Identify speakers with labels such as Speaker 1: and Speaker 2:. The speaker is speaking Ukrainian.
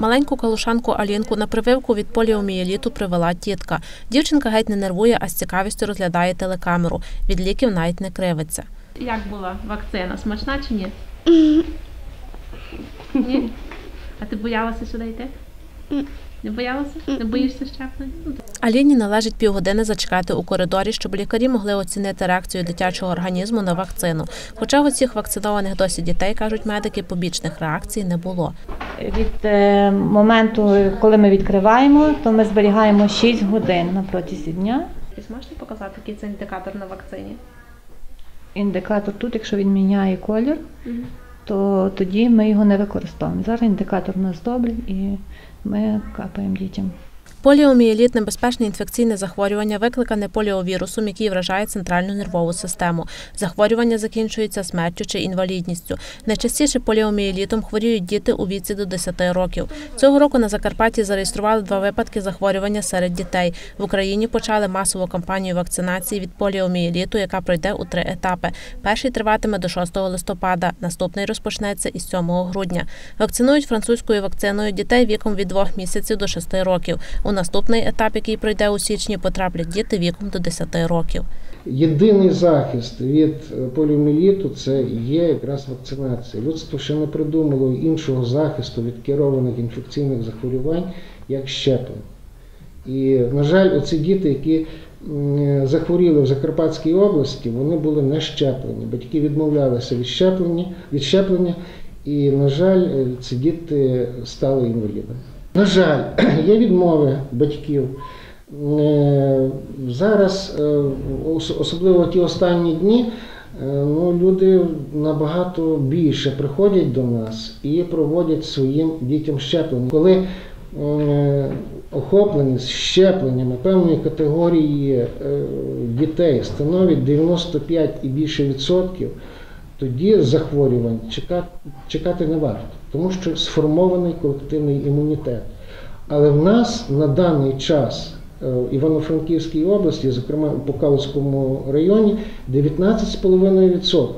Speaker 1: Маленьку калушанку Алінку на прививку від поліомієліту привела тітка. Дівчинка геть не нервує, а з цікавістю розглядає телекамеру. Від ліків навіть не кривиться. Як була вакцина? Смачна чи ні? Ні? А ти боялася сюди йти? Не боялася? Не боїшся щеплень? Аліні належить півгодини зачекати у коридорі, щоб лікарі могли оцінити реакцію дитячого організму на вакцину. Хоча у всіх вакцинованих досі дітей, кажуть медики, побічних реакцій не було.
Speaker 2: Від е, моменту, коли ми відкриваємо, то ми зберігаємо 6 годин на протязі дня.
Speaker 1: Можете показати, який це індикатор на вакцині?
Speaker 2: Індикатор тут, якщо він міняє колір, то тоді ми його не використовуємо. Зараз індикатор у нас добрий і ми капаємо дітям.
Speaker 1: Поліомієліт – небезпечне інфекційне захворювання, викликане поліовірусом, який вражає центральну нервову систему. Захворювання закінчується смертю чи інвалідністю. Найчастіше поліомієлітом хворіють діти у віці до 10 років. Цього року на Закарпатті зареєстрували два випадки захворювання серед дітей. В Україні почали масову кампанію вакцинації від поліомієліту, яка пройде у три етапи. Перший триватиме до 6 листопада, наступний розпочнеться із 7 грудня. Вакцинують французькою вакциною дітей віком від 2 місяців до 6 років. У наступний етап, який пройде у січні, потраплять діти віком до 10 років.
Speaker 3: Єдиний захист від поліомієліту – це є якраз вакцинація. Людство ще не придумало іншого захисту від керованих інфекційних захворювань, як щеплення. І, на жаль, оці діти, які захворіли в Закарпатській області, вони були не щеплені. Батьки відмовлялися від щеплення, від щеплення і, на жаль, ці діти стали інвалідами. На жаль, є відмови батьків. Е, Зараз, е, ос- особливо ті останні дні, е, ну, люди набагато більше приходять до нас і проводять своїм дітям щеплення. Коли е, охопленість щепленнями певної категорії дітей становить 95 і більше відсотків, тоді захворювань чекати, чекати не варто, тому що сформований колективний імунітет. Але в нас на даний час е, в Івано-Франківській області, зокрема у Покалському районі, 19,5%.